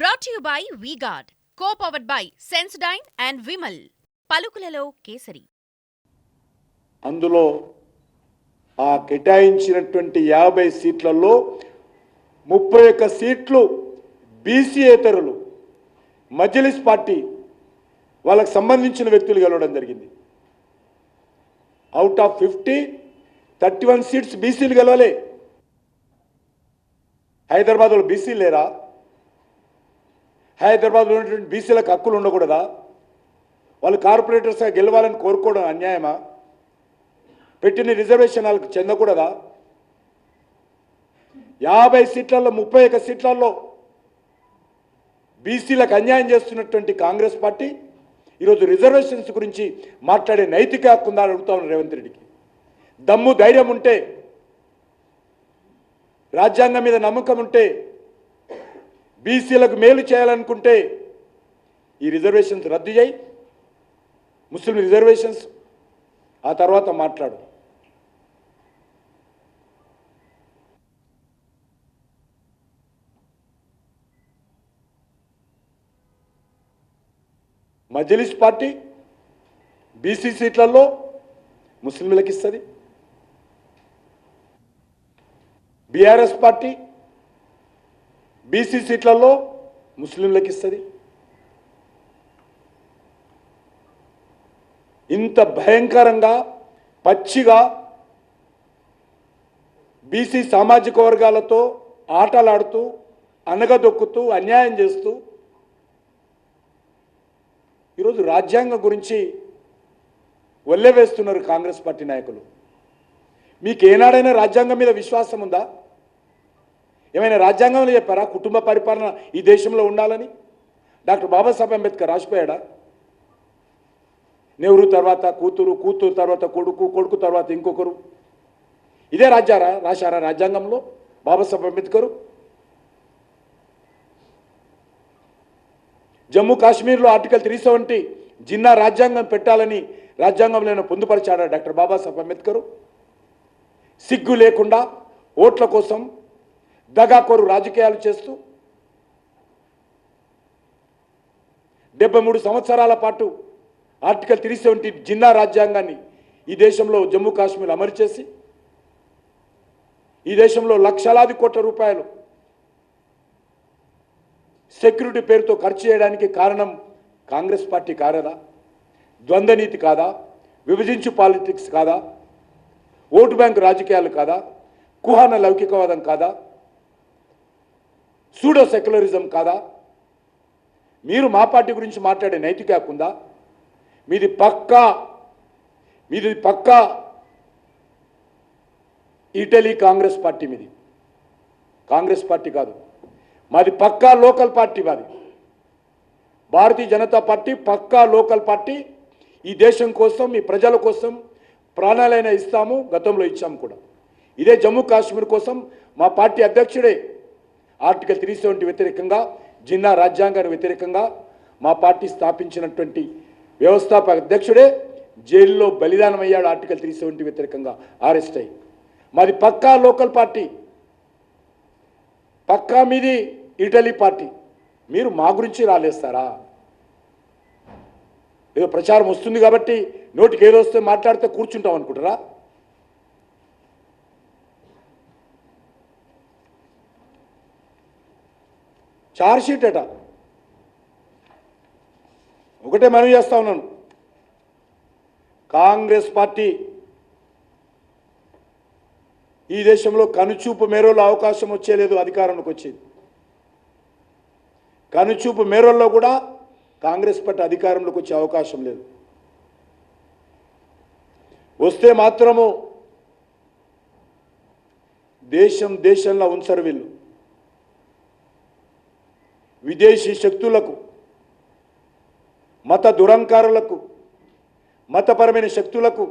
Brought you by V Guard co powered by Sensodyne and Vimal పలుకులలో కేసరి. అందులో ఆ కేటాయించినటువంటి యాభై సీట్లలో ముప్పై ఒక్క సీట్లు బీసీయేతరులు మజ్లిస్ పార్టీ వాళ్ళకు సంబంధించిన వ్యక్తులు గెలవడం జరిగింది. Out of fifty thirty one seats బీసీలు గెలవలే. హైదరాబాద్లో బీసీలు లేరా? హైదరాబాద్లో ఉన్నటువంటి బీసీలకు హక్కులు ఉండకూడదా? వాళ్ళు కార్పొరేటర్స్గా గెలవాలని కోరుకోవడం అన్యాయమా? పెట్టిన రిజర్వేషన్ వాళ్ళకి చెందకూడదా? యాభై సీట్లలో ముప్పై ఒక్క సీట్లలో బీసీలకు అన్యాయం చేస్తున్నటువంటి కాంగ్రెస్ పార్టీ ఈరోజు రిజర్వేషన్స్ గురించి మాట్లాడే నైతిక హక్కు ఉందని అని అడుగుతా రేవంత్ రెడ్డికి. దమ్ము ధైర్యం ఉంటే రాజ్యాంగం మీద నమ్మకం ఉంటే బీసీలకు మేలు చేయాలనుకుంటే ఈ రిజర్వేషన్స్ రద్దు చేయి. Muslim reservations. ఆ తర్వాత మాట్లాడు. మజ్లిస్ పార్టీ బీసీ సీట్లలో ముస్లింలకు ఇస్తుంది. బీఆర్ఎస్ పార్టీ బీసీ సీట్లలో ముస్లింలకు ఇస్తుంది. ఇంత భయంకరంగా పచ్చిగా బీసీ సామాజిక వర్గాలతో ఆటలాడుతూ అనగదొక్కుతూ అన్యాయం చేస్తూ ఈరోజు రాజ్యాంగం గురించి వేస్తున్నారు కాంగ్రెస్ పార్టీ నాయకులు. మీకు ఏనాడైనా రాజ్యాంగం మీద విశ్వాసం ఉందా? ఏమైనా రాజ్యాంగంలో చెప్పారా? కుటుంబ పరిపాలన ఈ దేశంలో ఉండాలని? డాక్టర్ బాబాసాహెబ్ అంబేద్కర్ రాసిపోయాడా? నెహ్రూ తర్వాత కూతురు కూతురు తర్వాత కొడుకు కొడుకు తర్వాత ఇంకొకరు. ఇదే రాజ్యారా రాశారా రాజ్యాంగంలో బాబాసాహెబ్ అంబేద్కరు? జమ్మూ కాశ్మీర్లో ఆర్టికల్ త్రీ సెవెంటీ జిన్నా రాజ్యాంగం పెట్టాలని రాజ్యాంగంలో పొందుపరిచాడా డాక్టర్ బాబాసాహెబ్ అంబేద్కరు? సిగ్గు లేకుండా ఓట్ల కోసం దగాకోరు రాజకీయాలు చేస్తూ డెబ్బై మూడు సంవత్సరాల పాటు ఆర్టికల్ త్రీ సెవెంటీ జిన్నా రాజ్యాంగాన్ని ఈ దేశంలో జమ్మూ కాశ్మీర్ అమలు చేసి ఈ దేశంలో లక్షలాది కోట్ల రూపాయలు సెక్యూరిటీ పేరుతో ఖర్చు చేయడానికి కారణం కాంగ్రెస్ పార్టీ కారదా? ద్వంద్వనీతి కాదా? విభజించు పాలిటిక్స్ కాదా? ఓటు బ్యాంక్ రాజకీయాలు కాదా? కుహాన లౌకికవాదం కాదా? సూడో సెక్యులరిజం కాదా? మీరు మా పార్టీ గురించి మాట్లాడే నైతిక కాకుండా ఉందా? మీది పక్కా మీది పక్కా ఇటలీ కాంగ్రెస్ పార్టీ మీది. కాంగ్రెస్ పార్టీ కాదు. మాది పక్కా లోకల్ పార్టీ మాది. భారతీయ జనతా పార్టీ పక్కా లోకల్ పార్టీ. ఈ దేశం కోసం ఈ ప్రజల కోసం ప్రాణాలైనా ఇస్తాము గతంలో ఇచ్చాము కూడా. ఇదే జమ్మూ కాశ్మీర్ కోసం మా పార్టీ అధ్యక్షుడే ఆర్టికల్ త్రీ సెవెంటీ వ్యతిరేకంగా జిన్నా రాజ్యాంగానికి వ్యతిరేకంగా మా పార్టీ స్థాపించినటువంటి వ్యవస్థాపక అధ్యక్షుడే జైల్లో బలిదానం అయ్యాడు ఆర్టికల్ త్రీ సెవెంటీ వ్యతిరేకంగా అరెస్ట్ అయ్యి. మాది పక్కా లోకల్ పార్టీ. పక్కా మీది ఇటలీ పార్టీ. మీరు మా గురించి రాలేస్తారా ఏదో ప్రచారం వస్తుంది కాబట్టి నోటికి ఏదో వస్తే మాట్లాడితే కూర్చుంటాం అనుకుంటారా? చార్జ్షీట్ అట ఒకటే మనవి చేస్తా ఉన్నాను. కాంగ్రెస్ పార్టీ ఈ దేశంలో కనుచూపు మేరలో అవకాశం వచ్చేలేదు అధికారంలోకి వచ్చేది. కనుచూపు మేరల్లో కూడా కాంగ్రెస్ పార్టీ అధికారంలోకి వచ్చే అవకాశం లేదు. వస్తే మాత్రము దేశం దేశంలో ఉంచరు వీళ్ళు. విదేశీ శక్తులకు మత దురంకారులకు మతపరమైన శక్తులకు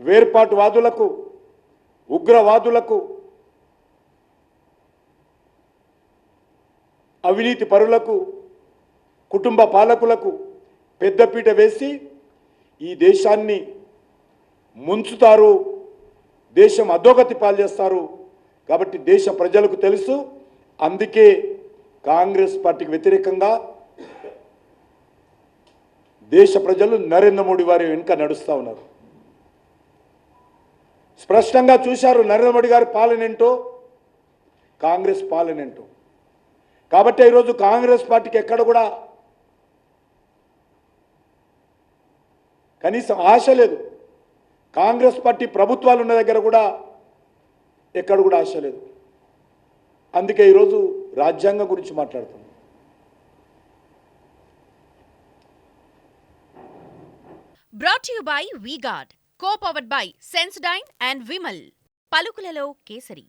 వేర్పాటువాదులకు ఉగ్రవాదులకు అవినీతి పరులకు కుటుంబ పాలకులకు పెద్దపీట వేసి ఈ దేశాన్ని ముంచుతారు దేశం అధోగతి పాలు చేస్తారు. కాబట్టి దేశ ప్రజలకు తెలుసు అందుకే కాంగ్రెస్ పార్టీకి వ్యతిరేకంగా దేశ ప్రజలు నరేంద్ర మోడీ వారి వెనుక నడుస్తూ ఉన్నారు. స్పష్టంగా చూశారు నరేంద్ర మోడీ గారి పాలన ఏంటో కాంగ్రెస్ పాలన ఏంటో. కాబట్టి ఈరోజు కాంగ్రెస్ పార్టీకి ఎక్కడ కూడా కనీసం ఆశ లేదు. కాంగ్రెస్ పార్టీ ప్రభుత్వాలు ఉన్న దగ్గర కూడా ఎక్కడ కూడా ఆశ లేదు. అందుకే ఈరోజు రాజ్యాంగం గురించి మాట్లాడుతున్నాం. Brought you by V Guard co powered by Sensodyne and Vimal పలుకులలో kesari